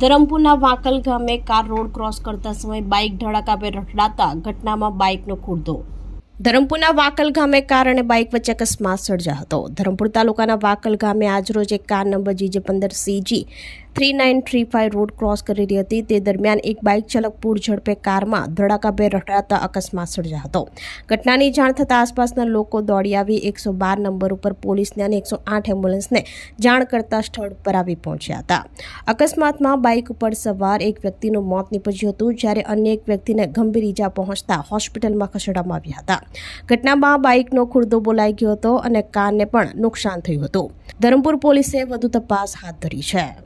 ધરમપુરના વાંકલ ગામે car road cross કરતા સમયે બાઇક ધડાકાભેર રખડાતા ઘટનામાં બાઇકનો ખૂટદો ધરમપુરના વાકલ ગામે કાર અને બાઇક વચ્ચે અકસ્માત સર્જા હતો. ધરમપુર તાલુકાના વાકલ ગામે આજરોજ એક કાર નંબર જીજે પંદર CG three nine three five road cross કરી રહી હતી. તે દરમિયાન એક બાઇક ચાલક પૂર ઝડપે કારમાં ધડાકાભેર રખડાતા અકસ્માત સર્જા હતો. ઘટનાની જાણ થતાં આસપાસના લોકો દોડી આવી એકસો બાર નંબર ઉપર પોલીસને અને એકસો આઠ એમ્બ્યુલન્સને જાણ કરતા સ્થળ પર આવી પહોંચ્યા હતા. અકસ્માતમાં બાઇક ઉપર સવાર એક વ્યક્તિનું મોત નીપજ્યું હતું, જ્યારે અન્ય એક વ્યક્તિને ગંભીર ઈજા પહોંચતા હોસ્પિટલમાં ખસેડવામાં આવ્યા હતા. ઘટનામાં બાઇકનો ખુરદો બોલાઈ ગયો હતો અને કારને પણ નુકસાન થયું હતું. ધરમપુર પોલીસે વધુ તપાસ હાથ ધરી છે.